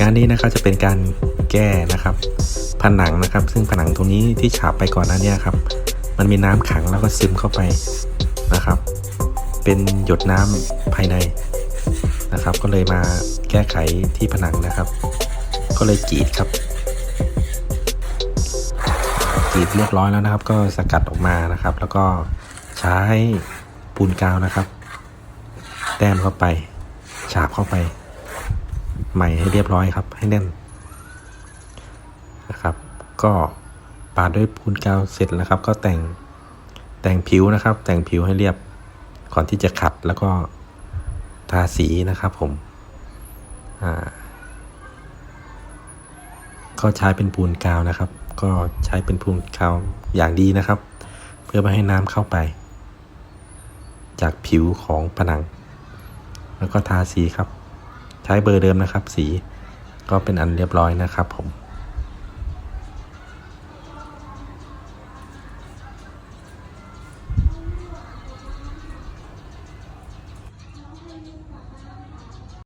งานนี้นะครับจะเป็นการแก้นะครับ ผนังนะครับ ซึ่งผนังตรงนี้ที่ฉาบไปก่อนหน้าเนี้ครับ มันมีน้ำขังแล้วก็ซึมเข้าไปนะครับ เป็นหยดน้ำภายในนะครับ ก็เลยมาแก้ไขที่ผนังนะครับ ก็เลยกรีดครับกรีดเรียบร้อยแล้วนะครับ ก็สกัดออกมานะครับ แล้วก็ใช้ปูนกาวนะครับ แต้มเข้าไป ฉาบเข้าไป ใหม่ให้เรียบร้อยครับ ให้แน่นนะครับ ก็ปาดด้วยปูนกาวเสร็จแล้วครับ ก็แต่งแต่งผิวนะครับ แต่งผิวให้เรียบก่อนที่จะขัดแล้วก็ทาสีนะครับผมอ่าก็ใช้เป็นปูนกาวนะครับ ก็ใช้เป็นปูนกาวอย่างดีนะครับ เพื่อไม่ให้น้ำเข้าไป จากผิวของผนัง แล้วก็ทาสีครับ ใช้เบอร์เดิมนะครับ สีก็เป็นอันเรียบร้อยนะครับผม